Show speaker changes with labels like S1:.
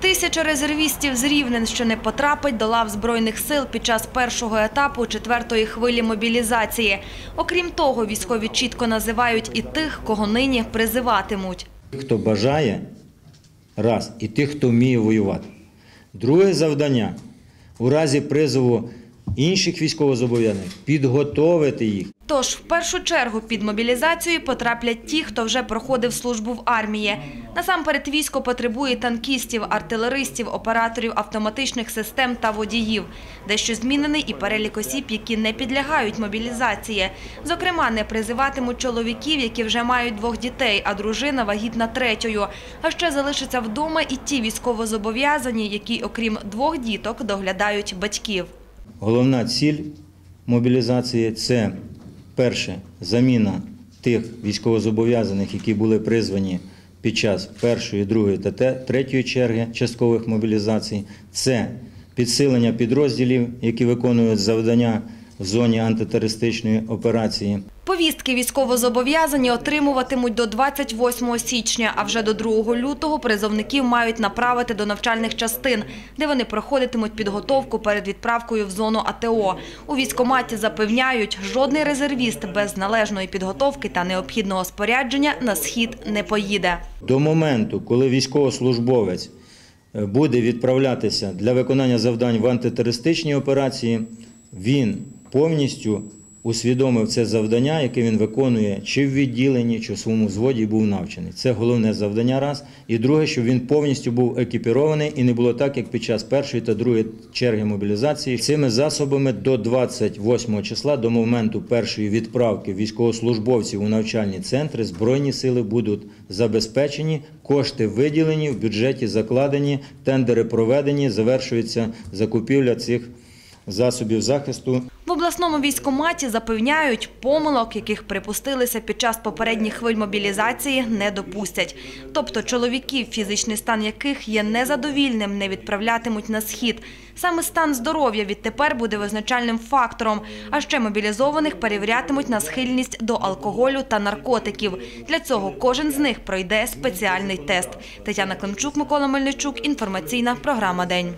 S1: Тисяча резервістів з Рівненщини потрапить до лав Збройних сил під час першого етапу четвертої хвилі мобілізації. Окрім того, військові чітко називають і тих, кого нині призиватимуть.
S2: хто бажає, раз, і тих, хто вміє воювати. Друге завдання у разі призову інших військовозобов'язаних підготовити їх.
S1: Тож в першу чергу під мобілізацію потраплять ті, хто вже проходив службу в армії. Насамперед військо потребує танкістів, артилеристів, операторів автоматичних систем та водіїв. Дещо змінений і перелік осіб, які не підлягають мобілізації. Зокрема, не призиватимуть чоловіків, які вже мають двох дітей, а дружина вагітна третьою. А ще залишаться вдома і ті військовозобов'язані, які, окрім двох діток, доглядають батьків.
S2: Головна ціль мобілізації це перше заміна тих військовозобов'язаних, які були призвані під час першої, другої та третьої черги часткових мобілізацій. Це підсилення підрозділів, які виконують завдання в зоні антитерористичної операції.
S1: Повістки військовозобов'язані отримуватимуть до 28 січня, а вже до 2 лютого призовників мають направити до навчальних частин, де вони проходитимуть підготовку перед відправкою в зону АТО. У військкоматі запевняють, жодний резервіст без належної підготовки та необхідного спорядження на схід не поїде.
S2: До моменту, коли військовослужбовець е, буде відправлятися для виконання завдань в антитерористичній операції, він повністю усвідомив це завдання, яке він виконує чи в відділенні, чи в своєму взводі і був навчений. Це головне завдання раз. І друге, щоб він повністю був екіпірований і не було так, як під час першої та другої черги мобілізації. Цими засобами до 28 числа, до моменту першої відправки військовослужбовців у навчальні центри, Збройні сили будуть забезпечені, кошти виділені, в бюджеті закладені, тендери проведені, завершується закупівля цих засобів захисту.
S1: В обласному військкоматі запевняють, помилок, яких припустилися під час попередніх хвиль мобілізації, не допустять. Тобто чоловіків, фізичний стан яких є незадовільним, не відправлятимуть на схід. Саме стан здоров'я відтепер буде визначальним фактором. А ще мобілізованих перевірятимуть на схильність до алкоголю та наркотиків. Для цього кожен з них пройде спеціальний тест. Тетяна Климчук, Микола Мельничук. Інформаційна програма День.